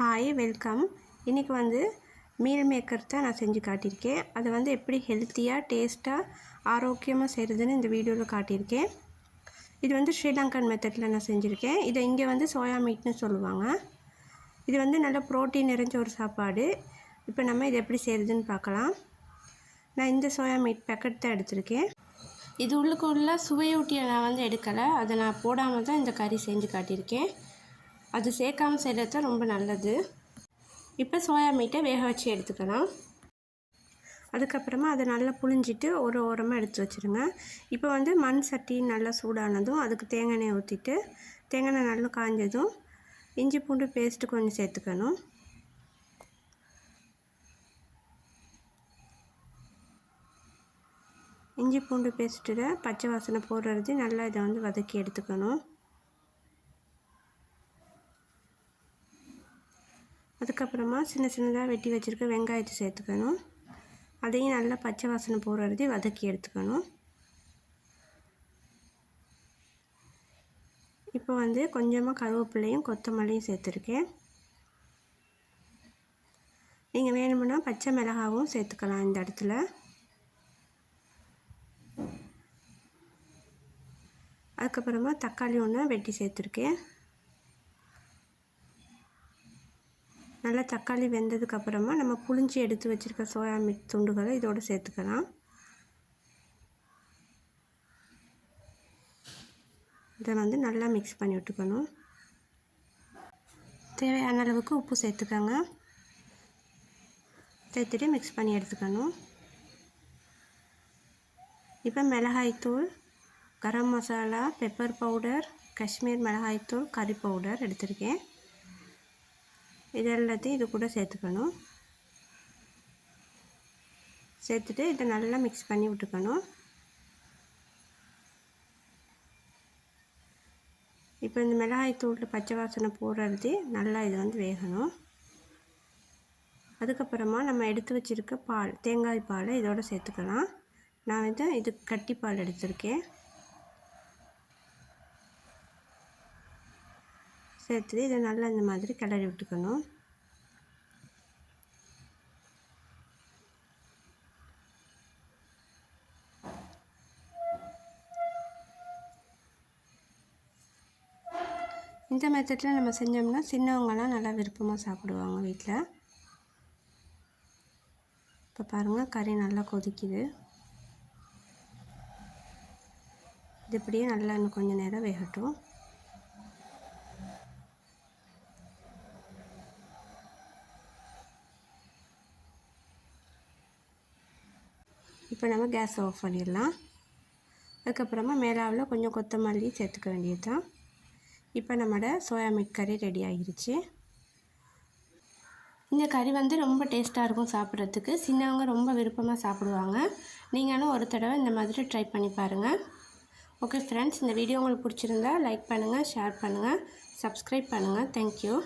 Hi welcome இன்றைக்கி வந்து meal maker தான் நான் செஞ்சு காட்டியிருக்கேன். அதை வந்து எப்படி ஹெல்த்தியாக டேஸ்ட்டாக ஆரோக்கியமாக செய்கிறதுன்னு இந்த வீடியோவில் காட்டியிருக்கேன். இது வந்து ஸ்ரீலங்கன் மெத்தடில் நான் செஞ்சுருக்கேன். இதை இங்கே வந்து சோயா மீட்னு சொல்லுவாங்க. இது வந்து நல்ல ப்ரோட்டீன் நிறைஞ்ச ஒரு சாப்பாடு. இப்போ நம்ம இதை எப்படி செய்கிறதுன்னு பார்க்கலாம். நான் இந்த சோயா மீட் பேக்கெட் தான் எடுத்திருக்கேன். இது உள்ளுக்குள்ள சுவையூட்டியை நான் வந்து எடுக்கலை. அதை நான் போடாமல் தான் இந்த கறி செஞ்சு காட்டியிருக்கேன். அது சேர்க்காமல் செய்கிறது தான் ரொம்ப நல்லது. இப்போ சோயா மீட்டை வேக வச்சு எடுத்துக்கலாம். அதுக்கப்புறமா அதை நல்லா புழிஞ்சிட்டு ஒரு ஓரமாக எடுத்து வச்சுருங்க. இப்போ வந்து மண் சட்டி நல்லா சூடானதும் அதுக்கு தேங்காய் ஊற்றிட்டு தேங்காய் எண்ணெய் நல்லா காஞ்சதும் இஞ்சி பூண்டு பேஸ்ட்டு கொஞ்சம் சேர்த்துக்கணும். இஞ்சி பூண்டு பேஸ்ட்டில் பச்சை வாசனை போடுறது நல்லா இதை வந்து வதக்கி எடுத்துக்கணும். அதுக்கப்புறமா சின்ன சின்னதாக வெட்டி வச்சுருக்க வெங்காயத்தை சேர்த்துக்கணும். அதையும் நல்லா பச்சை வாசனை போடுறது வதக்கி எடுத்துக்கணும். இப்போ வந்து கொஞ்சமாக கருவேப்பிலையும் கொத்தமல்லியும் சேர்த்துருக்கேன். நீங்கள் வேணுமுன்னா பச்சை மிளகாவும் சேர்த்துக்கலாம் இந்த இடத்துல. அதுக்கப்புறமா தக்காளி ஒன்று வெட்டி சேர்த்துருக்கேன். நல்லா தக்காளி வெந்ததுக்கப்புறமா நம்ம புளிஞ்சி எடுத்து வச்சுருக்க சோயா மீட் துண்டுகளை இதோடு சேர்த்துக்கலாம். இதை வந்து நல்லா மிக்ஸ் பண்ணி விட்டுக்கணும். தேவையான அளவுக்கு உப்பு சேர்த்துக்கோங்க. சேர்த்துட்டு மிக்ஸ் பண்ணி எடுத்துக்கணும். இப்போ மிளகாய்த்தூள் கரம் மசாலா பெப்பர் பவுடர் காஷ்மீர் மிளகாய்த்தூள் கறி பவுடர் எடுத்திருக்கேன். இது எல்லாத்தையும் இது கூட சேர்த்துக்கணும். சேர்த்துட்டு இதை நல்லா மிக்ஸ் பண்ணி விட்டுக்கணும். இப்போ இந்த மிளகாய் தூள் பச்சை வாசனை போடுறது நல்லா இது வந்து வேகணும். அதுக்கப்புறமா நம்ம எடுத்து வச்சுருக்க பால் தேங்காய் பாலை இதோடு சேர்த்துக்கலாம். நான் வந்து இது கட்டி பால் எடுத்திருக்கேன். சேர்த்துட்டு இதை நல்லா இந்த மாதிரி கிளறி விட்டுக்கணும். இந்த மெத்தடில் நம்ம செஞ்சோம்னா சின்னவங்களாம் நல்லா விருப்பமாக சாப்பிடுவாங்க வீட்டில் இப்போ பாருங்கள் கறி நல்லா கொதிக்குது. இது இப்படியே நல்லா இன்னும் கொஞ்சம் நேரம் வேகட்டும். இப்போ நம்ம கேஸ் ஆஃப் பண்ணிடலாம். அதுக்கப்புறமா மேலாவில் கொஞ்சம் கொத்தமல்லி சேர்த்துக்க வேண்டியது தான் இப்போ நம்மளோட சோயா மில்க் கறி ரெடி ஆகிருச்சு. இந்த கறி வந்து ரொம்ப டேஸ்ட்டாக இருக்கும் சாப்பிட்றதுக்கு. சின்னவங்க ரொம்ப விருப்பமாக சாப்பிடுவாங்க. நீங்களும் ஒரு தடவை இந்த மாதிரி ட்ரை பண்ணி பாருங்கள் ஓகே ஃப்ரெண்ட்ஸ் இந்த வீடியோ உங்களுக்கு பிடிச்சிருந்தா லைக் பண்ணுங்கள் ஷேர் பண்ணுங்கள் சப்ஸ்கிரைப் பண்ணுங்கள் தேங்க்யூ